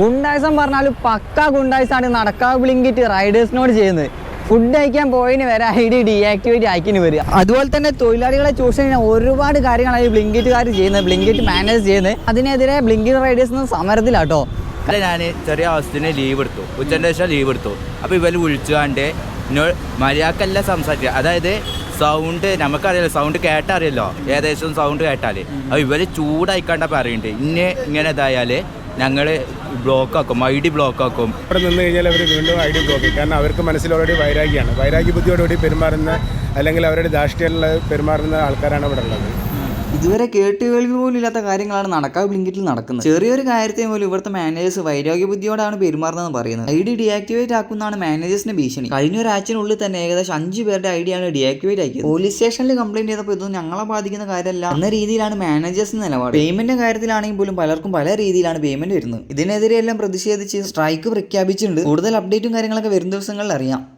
ഗുണ്ടായിസം പറഞ്ഞാൽ പക്ക ഗുണ്ടായിസാണ് നടക്കാ ബ്ലിങ്കിറ്റ് റൈഡേഴ്സിനോട് ചെയ്യുന്നത്. ഫുഡ് കഴിക്കാൻ പോയതിന് വരെ ഐ ഡി ഡീആക്ടിവേറ്റ് ആക്കിന് വരിക. അതുപോലെ തന്നെ തൊഴിലാളികളെ ചൂഷണം ഒരുപാട് കാര്യങ്ങളാണ് ഈ ബ്ലിങ്കിറ്റുകാർ ചെയ്യുന്നത് ബ്ലിങ്കിറ്റ് മാനേജ് ചെയ്യുന്നത്. അതിനെതിരെ ബ്ലിങ്കിറ്റ് റൈഡേഴ്സ് സമരത്തിലാട്ടോ. അല്ല ഞാൻ ചെറിയ ആവശ്യത്തിന് ലീവ് എടുത്തു. ഉച്ചന്റെ ശേഷം ലീവ് എടുത്തു. അപ്പോൾ ഇവർ വിളിച്ചുകൊണ്ട് എന്നോട് മര്യാദക്കല്ല സംസാരിക്കുക. അതായത് സൗണ്ട് നമുക്കറിയാലോ സൗണ്ട് കേട്ടറിയല്ലോ. ഏകദേശം സൗണ്ട് കേട്ടാൽ അപ്പോൾ ഇവർ ചൂടായിക്കണ്ട പറയുന്നുണ്ട് ഇന്നെ ഇങ്ങനെ ഇതായാൽ ഞങ്ങൾ ബ്ലോക്കാക്കും ഐ ഡി ബ്ലോക്കാക്കും. ഇവിടെ നിന്ന് കഴിഞ്ഞാൽ അവർ വീണ്ടും ഐ ഡി ബ്ലോക്ക്. കാരണം അവർക്ക് മനസ്സിൽ ഓൾറെഡി വൈരാഗ്യമാണ്. വൈരാഗ്യ ബുദ്ധിയോടുകൂടി പെരുമാറുന്ന അല്ലെങ്കിൽ അവരുടെ ധാർഷ്ട്യമുള്ള പെരുമാറുന്ന ആൾക്കാരാണ് ഇവിടെ ഉള്ളത്. ഇതുവരെ കേട്ട് കേൾവി പോലും ഇല്ലാത്ത കാര്യങ്ങളാണ് നടക്കാ ബ്ലിങ്കിറ്റിൽ നടക്കുന്നത്. ചെറിയൊരു കാര്യത്തെ പോലും ഇവിടുത്തെ മാനേജേഴ്സ് വൈരോഗ്യ ബുദ്ധിയോടാണ് പെരുമാറുന്നതെന്ന് പറയുന്നത്. ഐ ഡി ഡിയാക്ടിവേറ്റ് ആക്കുന്നതാണ് മാനേജേഴ്സിന്റെ ഭീഷണി. കഴിഞ്ഞ ഒരാഴ്ചനുള്ളിൽ തന്നെ ഏകദേശം അഞ്ച് പേരുടെ ഐ ഡിയാണ് ഡിയാക്ടിവേറ്റ് ആക്കിയത്. പോലീസ് സ്റ്റേഷനിൽ കംപ്ലൈന്റ് ചെയ്തപ്പോൾ ഇതൊന്നും ഞങ്ങളെ ബാധിക്കുന്ന കാര്യമല്ല എന്ന രീതിയിലാണ് മാനേജേഴ്സ് നിലപാട്. പേയ്മെന്റിന്റെ കാര്യത്തിലാണെങ്കിൽ പോലും പലർക്കും പല രീതിയിലാണ് പേയ്മെന്റ് വരുന്നത്. ഇതിനെതിരെ എല്ലാം പ്രതിഷേധിച്ച് സ്ട്രൈക്ക് പ്രഖ്യാപിച്ചിട്ടുണ്ട്. കൂടുതൽ അപ്ഡേറ്റും കാര്യങ്ങളൊക്കെ വരും ദിവസങ്ങളിൽ അറിയാം.